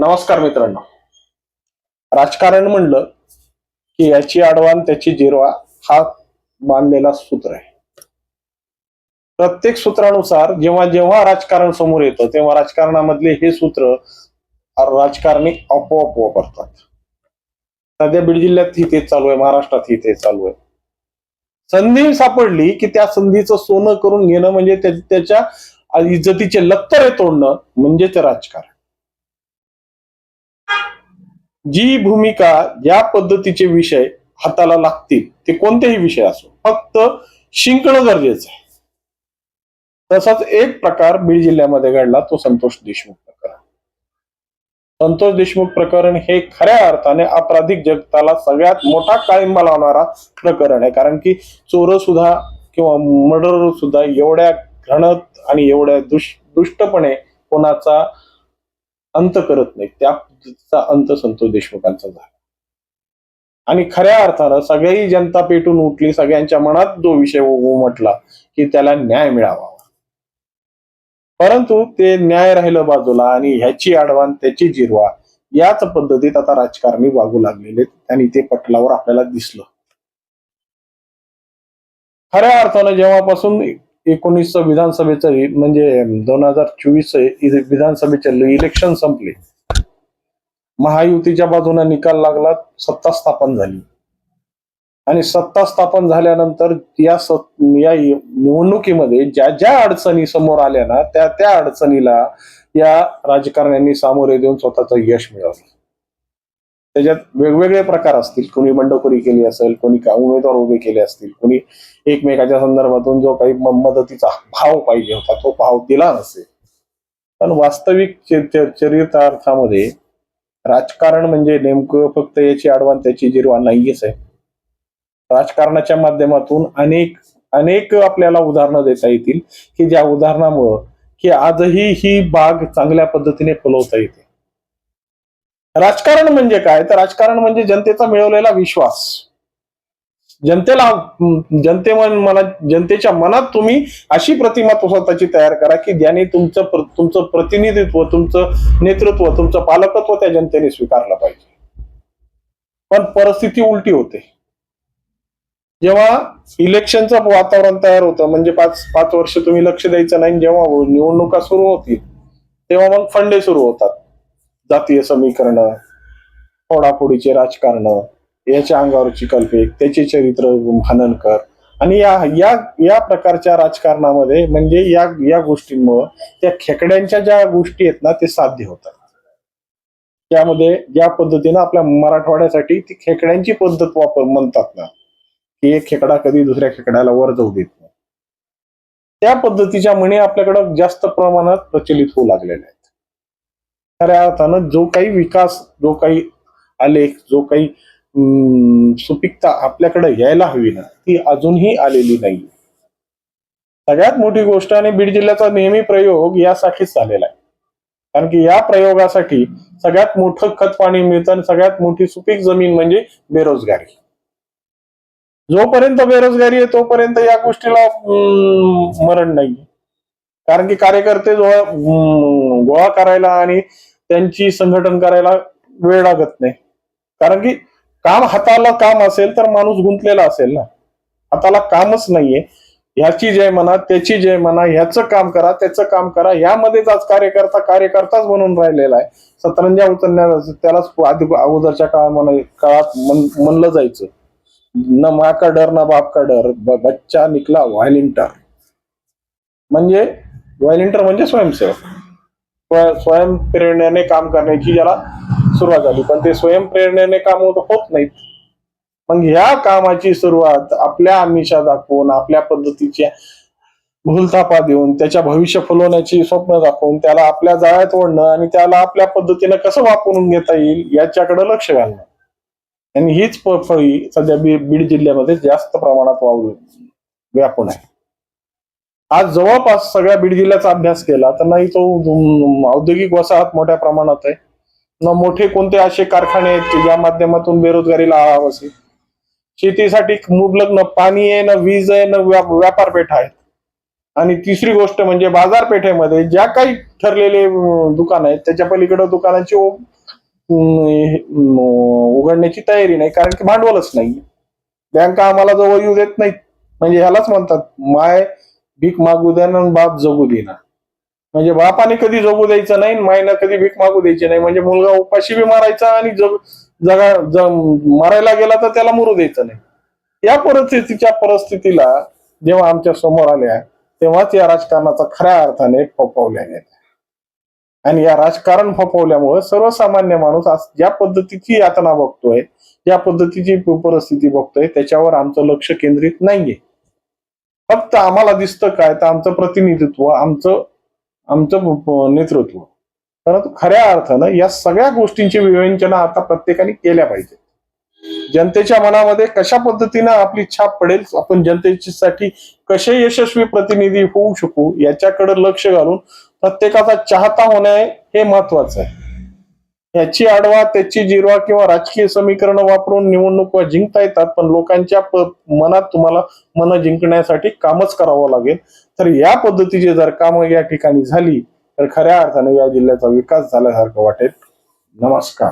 नमस्कार मित्रांनो. राजकारण म्हणलं की याची आडवान त्याची जिरवा हा बांधलेला सूत्र आहे. प्रत्येक सूत्रानुसार जेव्हा जेव्हा राजकारण समोर येतं तेव्हा राजकारणामधले हे सूत्र राजकारणी आपोआप वापरतात. सध्या बीड जिल्ह्यात ही तेच चालू आहे महाराष्ट्रात ही तेच चालू आहे. संधी सापडली की त्या संधीचं सोनं करून घेणं म्हणजे त्याच्या इज्जतीचे लत्तरे तोडणं म्हणजे ते राजकारण. जी भूमिका ज्या पद्धतीचे विषय हाताला लागतील ते कोणतेही विषय असो फक्त शिंकणं गरजेचं आहे. तसाच एक प्रकार बीड जिल्ह्यामध्ये घडला तो संतोष देशमुख प्रकरण. संतोष देशमुख प्रकरण हे खऱ्या अर्थाने आपराधिक जगताला सगळ्यात मोठा काळिंबा लावणारा प्रकरण आहे. कारण की चोर सुद्धा किंवा मर्डर सुद्धा एवढ्या घणत आणि एवढ्या दुष दुष्टपणे कोणाचा अंत करत नाही त्याचा अंत संतोष देशमुखांचा झाला. आणि खऱ्या अर्थानं सगळी जनता पेटून उठली सगळ्यांच्या मनात जो विषय उमटला की त्याला न्याय मिळावा. परंतु ते न्याय राहिलं बाजूला आणि ह्याची आडवान त्याची जिरवा याच पद्धतीत आता राजकारणी वागू लागलेले आणि ते पटलावर आपल्याला दिसलं. खऱ्या अर्थानं जेव्हापासून एकोणीस विधानसभेचं म्हणजे दोन हजार चोवीस विधानसभेचे इलेक्शन संपले. महायुतीच्या बाजूने निकाल लागला सत्ता स्थापन झाली. आणि सत्ता स्थापन झाल्यानंतर या सत- या निवडणुकीमध्ये ज्या ज्या अडचणी समोर आल्या ना त्या त्या अडचणीला या राजकारण्यांनी सामोरे देऊन स्वतःचं यश मिळवलं. त्याच्यात वेगवेगळे प्रकार असतील. कोणी बंडखोरी केली असेल कोणी का उमेदवार उभे केले असतील कोणी एकमेकाच्या संदर्भातून जो काही मदतीचा भाव पाहिजे होता तो भाव दिला नसेल. पण वास्तविक चरितार्थामध्ये राजकारण म्हणजे नेमकं फक्त याची आडवान त्याची जिरवा नाहीच आहे. राजकारणाच्या माध्यमातून अनेक अनेक आपल्याला उदाहरणं देता येतील की ज्या उदाहरणामुळं की आजही ही बाग चांगल्या पद्धतीने फुलवता येते. राजकारण म्हणजे काय? तर राजकारण म्हणजे जनतेचा मिळवलेला विश्वास. जनतेला जनते मला जनतेच्या मनात तुम्ही अशी प्रतिमा स्वतःची तयार करा की ज्याने तुमचं प्र- तुमचं प्रतिनिधित्व तुमचं नेतृत्व तुमचं पालकत्व त्या जनतेने स्वीकारलं पाहिजे. पण परिस्थिती उलटी होते. जेव्हा इलेक्शनचं वातावरण तयार होतं म्हणजे पाच पाच वर्ष तुम्ही लक्ष द्यायचं नाही जेव्हा निवडणुका सुरू होतील तेव्हा मग फंडे सुरू होतात. जातीय समीकरण फोडाफोडीचे राजकारण याच्या अंगावरची कल्पे त्याचे चरित्र हनन कर. आणि या या या प्रकारच्या राजकारणामध्ये म्हणजे या या गोष्टींमुळं त्या खेकड्यांच्या ज्या गोष्टी आहेत ना ते साध्य होतात. त्यामध्ये ज्या पद्धतीनं आपल्या मराठवाड्यासाठी ती खेकड्यांची पद्धत वापर म्हणतात ना की एक खेकडा कधी दुसऱ्या खेकड्याला वर जाऊ देत नाही. त्या पद्धतीच्या म्हणी आपल्याकडं जास्त प्रमाणात प्रचलित होऊ लागलेल्या आहेत. खऱ्या अर्थानं जो काही विकास जो काही आलेख जो काही सुपिकता आपल्याकडे यायला हवी ना ती अजूनही आलेली नाही सगळ्यात मोठी गोष्ट आणि बीड जिल्ह्याचा नेहमी प्रयोग यासाठीच झालेला आहे. कारण की या प्रयोगासाठी सगळ्यात मोठं खत पाणी मिळतं आणि सगळ्यात मोठी सुपीक जमीन म्हणजे बेरोजगारी. जोपर्यंत बेरोजगारी आहे तोपर्यंत या गोष्टीला मरण नाही कारण की कार्यकर्ते जो गोळा करायला आणि त्यांची संघटन करायला वेळ लागत नाही. कारण की काम हाताला काम असेल तर माणूस गुंतलेला असेल ना. हाताला कामच नाहीये. ह्याची जय म्हणा त्याची जय म्हणा ह्याचं काम करा त्याचं काम करा ह्यामध्येच आज कार्यकर्ता कार्यकर्ताच बनून राहिलेला आहे. सतरंजा उचलण्यात त्यालाच आधी अगोदरच्या काळा काळात म्हणलं जायचं. न माका डर ना बाप का डर बच्चा निकला व्हायलिंटर. म्हणजे व्हायलिंटर म्हणजे स्वयंसेवक. स्वयंप्रेरणेने काम करण्याची ज्याला सुरुवात झाली. पण ते स्वयंप्रेरणेने काम होत होत नाहीत. मग ह्या कामाची सुरुवात आपल्या आमिषा दाखवून आपल्या पद्धतीच्या भूलथापा देऊन त्याच्या भविष्य फुलवण्याची स्वप्न दाखवून त्याला आपल्या जाळ्यात ओढणं आणि त्याला आपल्या पद्धतीनं कसं वापरून घेता येईल याच्याकडे लक्ष घालणं. आणि हीच फळी सध्या बी- बीड जिल्ह्यामध्ये जास्त प्रमाणात वावरून व्यापून आहे. आज जवळपास सगळ्या बीड जिल्ह्याचा अभ्यास केला तर नाही तो औद्योगिक वसाहत मोठ्या प्रमाणात आहे. न मोठे कोणते असे कारखाने आहेत की ज्या माध्यमातून बेरोजगारीला आळा बसेल? शेतीसाठी मुबलक न पाणी आहे न वीज आहे न व्यापारपेठ आहे आणि तिसरी गोष्ट म्हणजे बाजारपेठेमध्ये ज्या काही ठरलेले दुकान आहेत त्याच्या पलीकडे दुकानाची उघडण्याची तयारी नाही कारण की भांडवलच नाही बँका आम्हाला जवळ येऊ देत नाहीत. म्हणजे ह्यालाच म्हणतात माय भीक मागू द्या आणि बाप जगू देना म्हणजे बापाने कधी जगू द्यायचं नाही मायनं कधी भीक मागू द्यायची नाही. म्हणजे मुलगा उपाशी बी मारायचा आणि जग जगा मारायला गेला तर त्याला मरू द्यायचं नाही. या परिस्थितीच्या परिस्थितीला जेव्हा आमच्यासमोर आल्या तेव्हाच या राजकारणाचा खऱ्या अर्थाने फोफवल्या गेल्या. आणि या राजकारण फोफवल्यामुळे सर्वसामान्य माणूस आज ज्या पद्धतीची यातना बघतोय ज्या पद्धतीची परिस्थिती बघतोय त्याच्यावर आमचं लक्ष केंद्रित नाहीये. फक्त आम्हाला दिसतं काय? तर आमचं प्रतिनिधित्व आमचं आमचं नेतृत्व. परंतु खऱ्या अर्थानं या सगळ्या गोष्टींची विवेचना आता प्रत्येकाने केल्या पाहिजे जनतेच्या मनामध्ये कशा पद्धतीनं आपली छाप पडेल आपण जनतेसाठी कसे यशस्वी प्रतिनिधी होऊ शकू याच्याकडे लक्ष घालून प्रत्येकाचा चाहता होणे हे महत्वाचं आहे. याची आडवा त्याची जिरवा किंवा राजकीय समीकरण वापरून निवडणुका जिंकता येतात पण लोकांच्या मनात तुम्हाला मन जिंकण्यासाठी कामच करावं लागेल. तर या पद्धतीची जर कामं या ठिकाणी झाली तर खऱ्या अर्थाने या जिल्ह्याचा विकास झाल्यासारखं वाटेल. नमस्कार.